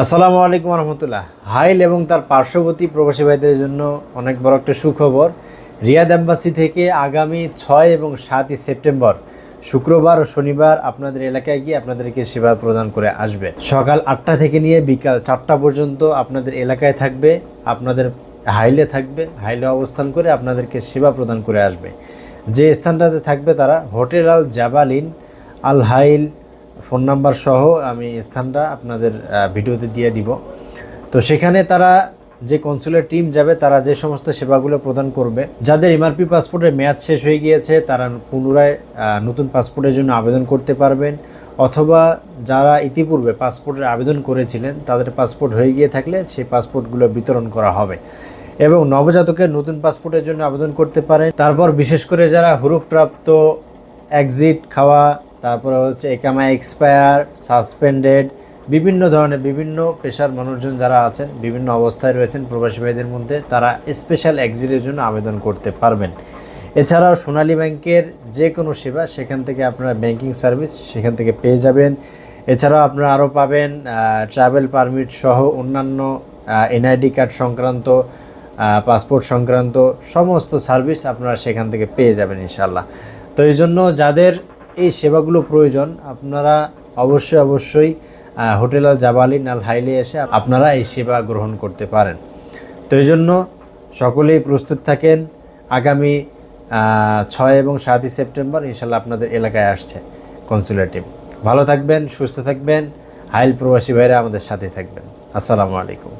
আসসালামু আলাইকুম রহমতুল্লাহ হাইল এবং তার পার্শ্ববর্তী প্রবাসী ভাইদের জন্য অনেক বড় একটা সুখবর। রিয়াদ এম্বাসি থেকে আগামী ছয় এবং সাতই সেপ্টেম্বর, শুক্রবার ও শনিবার আপনাদের এলাকায় গিয়ে আপনাদেরকে সেবা প্রদান করে আসবে। সকাল আটটা থেকে নিয়ে বিকাল চারটা পর্যন্ত আপনাদের এলাকায় থাকবে, আপনাদের হাইলে থাকবে, হাইলে অবস্থান করে আপনাদেরকে সেবা প্রদান করে আসবে। যে স্থানটাতে থাকবে তারা hotel Al Jabalain, Al Hail phone number সহ আমি স্থানটা আপনাদের ভিডিওতে দিয়ে দিব। তো সেখানে তারা যে কনসুলের টিম যাবে, তারা যে সমস্ত সেবাগুলো প্রদান করবে, যাদের এমআরপি পাসপোর্টের মেয়াদ শেষ হয়ে গিয়েছে, তারা পুনরায় নতুন পাসপোর্টের জন্য আবেদন করতে পারবেন। অথবা যারা ইতিপূর্বে পাসপোর্টের আবেদন করেছিলেন, তাদের পাসপোর্ট হয়ে গিয়ে থাকলে সেই পাসপোর্টগুলো বিতরণ করা হবে। এবং নবজাতকের নতুন পাসপোর্টের জন্য আবেদন করতে পারেন। তারপর বিশেষ করে যারা হুরুপ্রাপ্ত এক্সিট, খাওয়া তারপরে হচ্ছে একামা এক্সপায়ার, সাসপেন্ডেড, বিভিন্ন ধরনের বিভিন্ন পেশার মানুষজন যারা আছেন, বিভিন্ন অবস্থায় রয়েছেন প্রবাসী ভাইদের মধ্যে, তারা স্পেশাল এক্সিটের জন্য আবেদন করতে পারবেন। এছাড়াও সোনালী ব্যাংকের যে কোনো সেবা, সেখান থেকে আপনারা ব্যাংকিং সার্ভিস সেখান থেকে পেয়ে যাবেন। এছাড়াও আপনারা আরও পাবেন ট্রাভেল পারমিট সহ অন্যান্য এনআইডি কার্ড সংক্রান্ত পাসপোর্ট সংক্রান্ত সমস্ত সার্ভিস আপনারা সেখান থেকে পেয়ে যাবেন ইনশাল্লাহ তো এই জন্য যাদের এই সেবাগুলো প্রয়োজন, আপনারা অবশ্যই অবশ্যই হোটেল আল জাবালিন আল হাইলে এসে আপনারা এই সেবা গ্রহণ করতে পারেন। তো এই জন্য সকলেই প্রস্তুত থাকেন। আগামী ছয় এবং সাতই সেপ্টেম্বর ইনশাল্লাহ আপনাদের এলাকায় আসছে কনসুলেট টিম। ভালো থাকবেন, সুস্থ থাকবেন। হাইল প্রবাসী ভাইরা আমাদের সাথে থাকবেন। আসসালামু আলাইকুম।